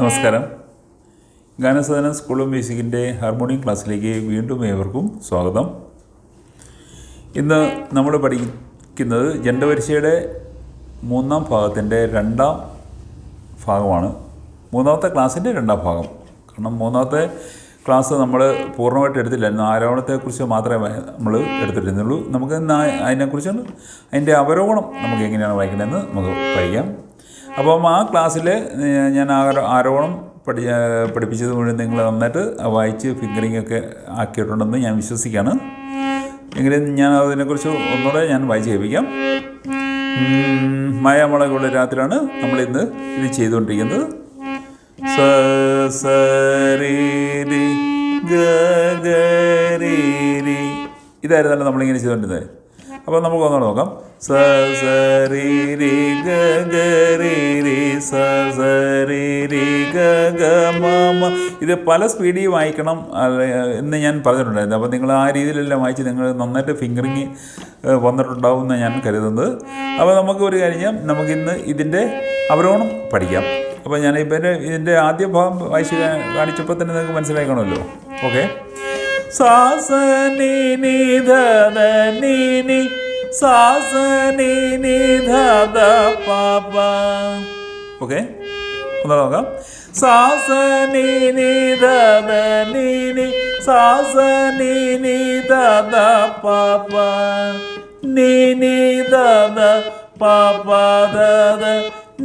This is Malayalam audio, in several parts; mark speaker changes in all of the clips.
Speaker 1: നമസ്കാരം. ഗാനസദനം സ്കൂൾ ഓഫ് മ്യൂസിക്കിന്റെ ഹാർമോണിയം ക്ലാസ്സിലേക്ക് വീണ്ടും ഏവർക്കും സ്വാഗതം. ഇന്ന് നമ്മൾ പഠിക്കുന്നത് ജണ്ടപരീക്ഷയുടെ മൂന്നാം ഭാഗത്തിന്റെ രണ്ടാം ഭാഗമാണ്. മൂന്നാമത്തെ ക്ലാസ്സിന്റെ രണ്ടാം ഭാഗം. കാരണം മൂന്നാമത്തെ ക്ലാസ് നമ്മൾ പൂർണമായിട്ട് എടുത്തില്ലായിരുന്നു ആരോഹണത്തെക്കുറിച്ച് മാത്രമേ നമ്മൾ എടുത്തിട്ടുള്ളൂ. നമുക്ക് അതിനെക്കുറിച്ച് അതിന്റെ അവരോഹണം നമുക്ക് എങ്ങനെയാണ് വായിക്കണമെന്ന് നമുക്ക് പഠിക്കാം. അപ്പം ആ ക്ലാസ്സിൽ ഞാൻ ആരോ ആരോഹണം പഠി പഠിപ്പിച്ചത് മുഴുവൻ നിങ്ങൾ നന്നായിട്ട് വായിച്ച് ഫിംഗറിംഗ് ഒക്കെ ആക്കിയിട്ടുണ്ടെന്ന് ഞാൻ വിശ്വസിക്കുകയാണ്. എങ്കിലും ഞാൻ അതിനെക്കുറിച്ച് ഒന്നുകൂടെ ഞാൻ വായിച്ച് കേൾപ്പിക്കാം. മായാമുളകുള്ള രാത്രിയാണ് നമ്മളിന്ന് ഇത് ചെയ്തുകൊണ്ടിരിക്കുന്നത്. സ ഇതായിരുന്നല്ലോ നമ്മളിങ്ങനെ ചെയ്തുകൊണ്ടിരുന്നത്. അപ്പോൾ നമുക്ക് ഒന്നുകൂടെ നോക്കാം. സ സ രി രി ഗ ഗ രി രി സ സ രി രി ഗ ഗ മ മ. ഇത് പല സ്പീഡിൽ വായിക്കണം എന്ന് ഞാൻ പറഞ്ഞിട്ടുണ്ടായിരുന്നു. അപ്പോൾ നിങ്ങൾ ആ രീതിയിലെല്ലാം വായിച്ച് നിങ്ങൾ നന്നായിട്ട് ഫിംഗറിങ് വന്നിട്ടുണ്ടാവും എന്ന് ഞാൻ കരുതുന്നത്. അപ്പോൾ നമുക്ക് ഒരു കാര്യം നമുക്കിന്ന് ഇതിന്റെ അവരോണം പഠിക്കാം. അപ്പോൾ ഞാൻ ഇപ്പം ഇതിന്റെ ആദ്യ ഭാഗം വായിച്ച് കാണിച്ചപ്പോൾ തന്നെ നിങ്ങൾക്ക് മനസ്സിലാക്കണമല്ലോ ഓക്കെ. സാസ നീ സാസനി ധ പാപ. ഓക്കെ ഒന്ന് നോക്കാം. സാസനി സാസനി ധ പാപ. നീ നീ സാസ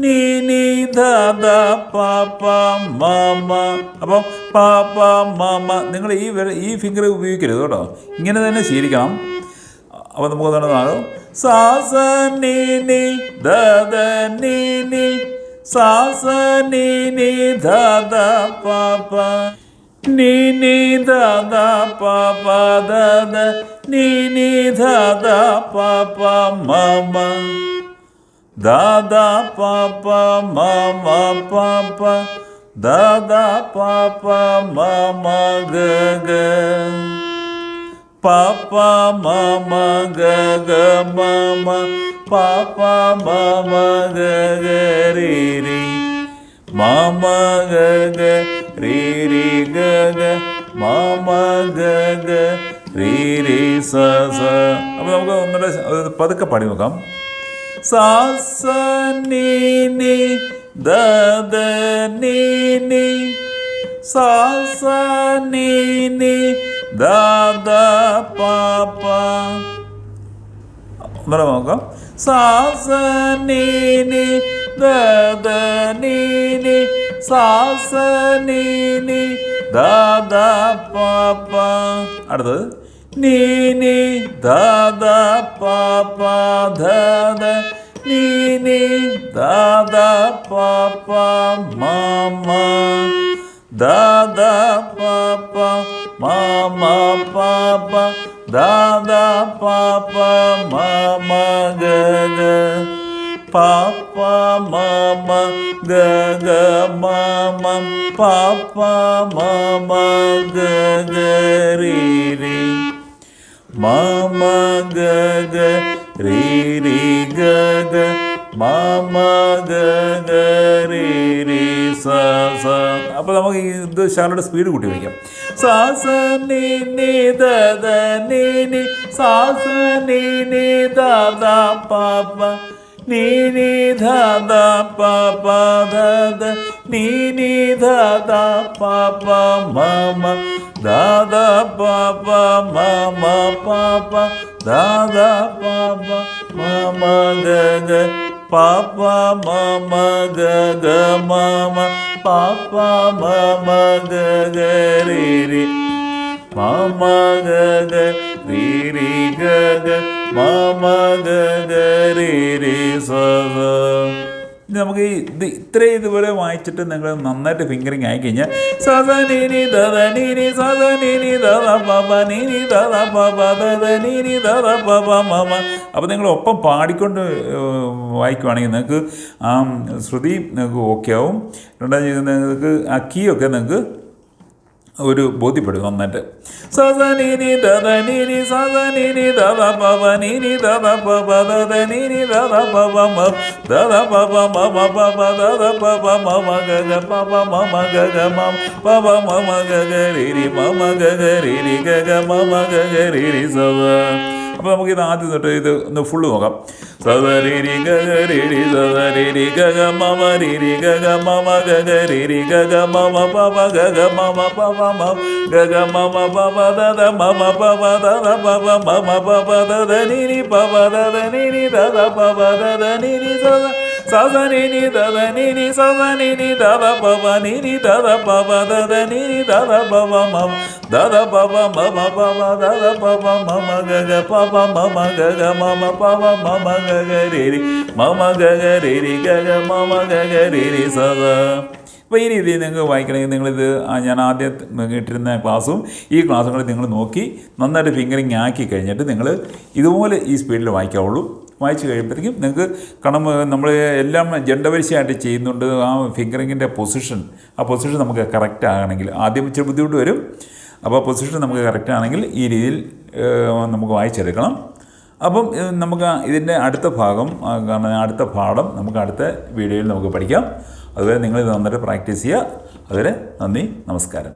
Speaker 1: നീ നീ ധ ധ പ പ നീ നീ ധ ധ പ പ ധ ധ നീ നീ ധ ധ പ പ മ മ അപ്പം പാപ്പ പ മ മ നിങ്ങൾ ഈ ഈ ഫിംഗർ ഉപയോഗിക്കരുത് കേട്ടോ. ഇങ്ങനെ തന്നെ ശീലിക്കണം. അപ്പോൾ നമുക്ക് നടന്നാകും സാ സ നീ നീ ദ ധ നീ നീ. സാ സ നീ നീ ദ ദ ധ പ പ ധ ധ നീ നീ ഗ ഗ പപ്പ മമ മമ പപ്പ മമ മമ മമ ദ ദ നീ നീ ദ ദ പ പ ഒന്നുകൂടെ നോക്കാം സാ സ നീ നീ ദ ദ നീ നീ സാ സ നീ നീ ദ ദ പ പ അടുത്തത് നീ നീ ദ ദ പ പ ധ ധ നീ ദദനീനി. സാസനീനി ദാദ പാപ പ മ മ ദ ദ പ പ മ മ പ പ ദ ദ പ പ മ മ ഗ ഗ പ പ മ മ ഗ ഗ മ മ പ പ മ മ ഗ ഗ രി രി രീ രീ ഗ ഗ മ മ ഗ ഗ രി രി സ സ. അപ്പോൾ നമുക്ക് ഇത് ശാലയുടെ സ്പീഡ് കൂട്ടി വയ്ക്കാം സാ സ നീ നീ ദ ദ നീ നീ. സാ നീ നീ ദ ദ നീ നീ ധ ദ പ പ ദ നീ നീ ധ ദ പ പ da da pa pa ma ma pa pa da da pa pa ma ma ga ga pa pa ma ma ga ga ma ma pa pa ma ma ga ga ri ri, ma ma ga ga ri ri ga ga ma ma ga ga ri ri sa sa. നമുക്ക് ഈ ഇത് ഇത്രയും ഇതുപോലെ വായിച്ചിട്ട് നിങ്ങൾ നന്നായിട്ട് ഫിംഗറിങ് ആയി കഴിഞ്ഞാൽ സദ നീനി ദാദാ നീനി സദ നീനി ദാദാ ബാബ നീനി ദാദാ ബാബ ദാദാ നീനി ദാദാ ബാബ മാമ. അപ്പോൾ നിങ്ങൾ ഒപ്പം പാടിക്കൊണ്ട് വായിക്കുവാണെങ്കിൽ നിങ്ങൾക്ക് ആ ശ്രുതി നിങ്ങൾക്ക് ഓക്കെ ആവും. രണ്ടാം നിങ്ങൾക്ക് ആ കീ ഒക്കെ നിങ്ങൾക്ക് ഒരു ബോധ്യപ്പെടും നന്നായിട്ട്. സദനിനി ദദനിനി സദനിനി ദദ പവ നിനി ദദ പവ ദദനിനി ദദ പവ മ ദദ പവ മമ പവ ദദ പവ മമ ഗഗ പവ മമ ഗഗ മം പവ മമ ഗഗ റിരി മമ ഗഗ റിരി ഗഗ മമ ഗഗ റിരി സദ അപ്പോൾ നമുക്ക് ഇത് ആദ്യം തൊട്ട് ഇത് ഒന്ന് ഫുള്ള് നോക്കാം. സദരിരി ഗഗ റിരി സദരിരി ഗഗ മമ റിരി ഗഗ മമ ഗഗ റിരി ഗഗ മമ പവ ഗഗ മമ പവ മം ഗഗ മമ പവ ദദ മമ പവ ദദ പവ മമ പവ ദദ നിരി പവ ദദ നിരി ദദ പവ ദദ നിരി സദ സദനിനി ദദ നിരി സദനിനി ദദ പവ നിരി ദദ പവ ദദ നിരി ദദ പവ മമ ദദ പവ മമ പവ ദദ പവ മമ ഗഗ പവ മമ ഗഗ മമ പവ മമ ഗഗ രരി മമ ഗഗ രരി ഗഗ മമ ഗഗ രരി സദ അപ്പോൾ ഈ രീതിയിൽ നിങ്ങൾക്ക് വായിക്കണമെങ്കിൽ നിങ്ങളിത് ഞാൻ ആദ്യം ഇട്ടിരുന്ന ക്ലാസ്സും ഈ ക്ലാസ്സും നിങ്ങൾ നോക്കി നന്നായിട്ട് ഫിംഗറിങ് ആക്കി കഴിഞ്ഞിട്ട് നിങ്ങൾ ഇതുപോലെ ഈ സ്പീഡിൽ വായിക്കാവുള്ളൂ. വായിച്ച് കഴിയുമ്പോഴത്തേക്കും നിങ്ങൾക്ക് കണം നമ്മൾ എല്ലാം ജെൻഡവരിശയായിട്ട് ചെയ്യുന്നുണ്ട്. ആ ഫിംഗറിങ്ങിന്റെ പൊസിഷൻ ആ പൊസിഷൻ നമുക്ക് കറക്റ്റ് ആകണമെങ്കിൽ ആദ്യം ഇച്ചിരി ബുദ്ധിമുട്ട് വരും. അപ്പോൾ പൊസിഷൻ നമുക്ക് കറക്റ്റ് ആണെങ്കിൽ ഈ രീതിയിൽ നമുക്ക് വായിച്ചെടുക്കണം. അപ്പം നമുക്ക് ഇതിന്റെ അടുത്ത ഭാഗം കാരണം അടുത്ത പാഠം നമുക്ക് അടുത്ത വീഡിയോയിൽ നമുക്ക് പഠിക്കാം. അതുവരെ നിങ്ങൾ ഇത് നന്നായിട്ട് പ്രാക്ടീസ് ചെയ്യുക. അതുവരെ നന്ദി നമസ്കാരം.